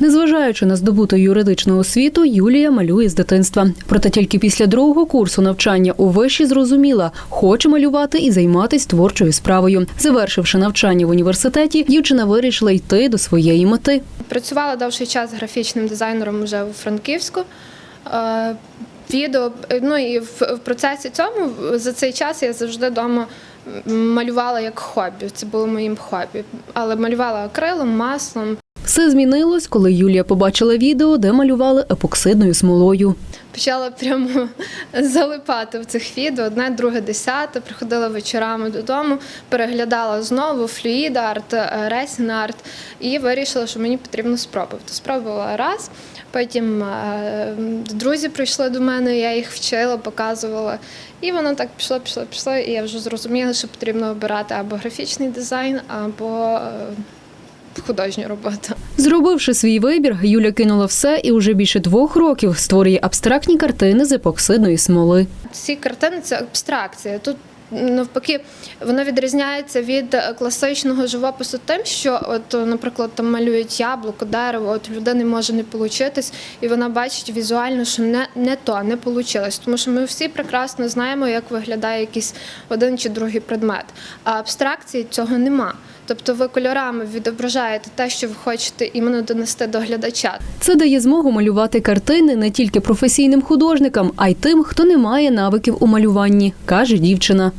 Незважаючи на здобуту юридичну освіту, Юлія малює з дитинства. Проте тільки після другого курсу навчання у виші зрозуміла, хоче малювати і займатися творчою справою. Завершивши навчання в університеті, дівчина вирішила йти до своєї мети. Працювала довший час графічним дизайнером вже у Франківську. Е, Відео, е, ну і в, процесі цьому за цей час я завжди вдома малювала як хобі. Це було моїм хобі. Але малювала акрилом, маслом. Все змінилось, коли Юлія побачила відео, де малювали епоксидною смолою. Почала прямо залипати в цих відео. Одне, друге, десяте. Приходила вечорами додому, переглядала знову флюїд арт, ресін арт і вирішила, що мені потрібно спробувати. Спробувала раз. Потім е, друзі прийшли до мене, я їх вчила, показувала. І воно так пішло, пішло, пішло. І я вже зрозуміла, що потрібно обирати або графічний дизайн, або е, художню роботу. Зробивши свій вибір, Юля кинула все і уже більше двох років створює абстрактні картини з епоксидної смоли. Ці картини це абстракція. Тут навпаки воно відрізняється від е, класичного живопису тим, що от, наприклад, там малюють яблуко, дерево, от людини може не получитись, і вона бачить візуально, що не, не то, не вийшло. Тому що ми всі прекрасно знаємо, як виглядає якийсь один чи другий предмет. А абстракції цього нема. Тобто ви кольорами відображаєте те, що ви хочете іменно донести до глядача. Це дає змогу малювати картини не тільки професійним художникам, а й тим, хто не має навиків у малюванні, каже дівчина.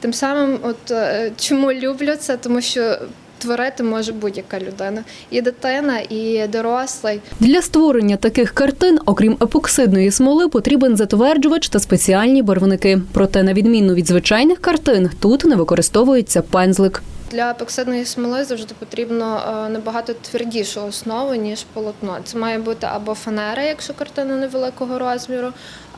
Тим самим, от е, чому люблю це, тому що творити може будь-яка людина, і дитина, і дорослий. Для створення таких картин, окрім епоксидної смоли, потрібен затверджувач та спеціальні барвники. Проте, на відміну від звичайних картин, тут не використовується пензлик. Для епоксидної смоли завжди потрібно е, набагато твердішу основу, ніж полотно. Це має бути або фанера, якщо картина невеликого розміру,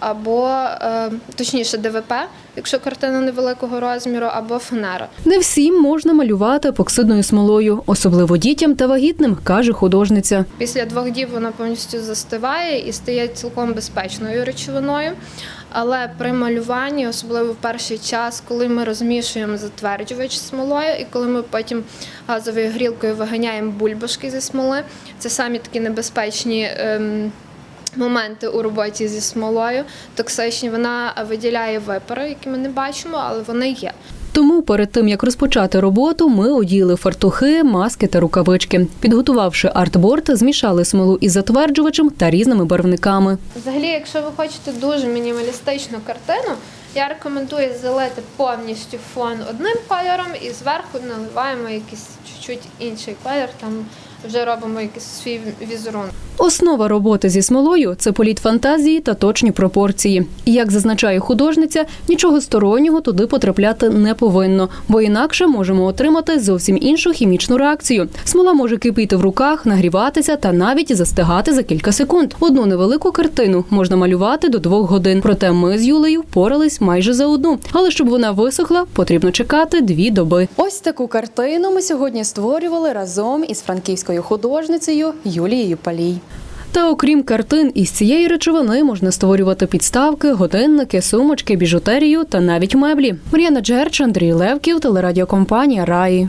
або е, точніше ДВП, якщо картина невеликого розміру, або фанера. Не всім можна малювати епоксидною смолою, особливо дітям та вагітним, каже художниця. Після двох діб вона повністю застиває і стає цілком безпечною речовиною. Але при малюванні, особливо в перший час, коли ми розмішуємо затверджувач смолою, і коли ми потім газовою грілкою виганяємо бульбашки зі смоли, це самі такі небезпечні. Ем, Моменти у роботі зі смолою токсичні, вона виділяє випари, які ми не бачимо, але вони є. Тому перед тим як розпочати роботу, ми оділи фартухи, маски та рукавички. Підготувавши артборд, змішали смолу із затверджувачем та різними барвниками. Взагалі, якщо ви хочете дуже мінімалістичну картину, я рекомендую залити повністю фон одним кольором і зверху наливаємо якийсь чуть-чуть інший колір, там вже робимо якийсь свій візерунок. Основа роботи зі смолою це політ фантазії та точні пропорції. І як зазначає художниця, нічого стороннього туди потрапляти не повинно, бо інакше можемо отримати зовсім іншу хімічну реакцію. Смола може кипіти в руках, нагріватися та навіть застигати за кілька секунд. Одну невелику картину можна малювати до двох годин. Проте ми з Юлею впорались майже за одну. Але щоб вона висохла, потрібно чекати дві доби. Ось таку картину ми сьогодні створювали разом із франківською художницею Юлією Палій. Та окрім картин, із цієї речовини можна створювати підставки, годинники, сумочки, біжутерію та навіть меблі. Мар'яна Джерч, Андрій Левків, телерадіокомпанія Раї.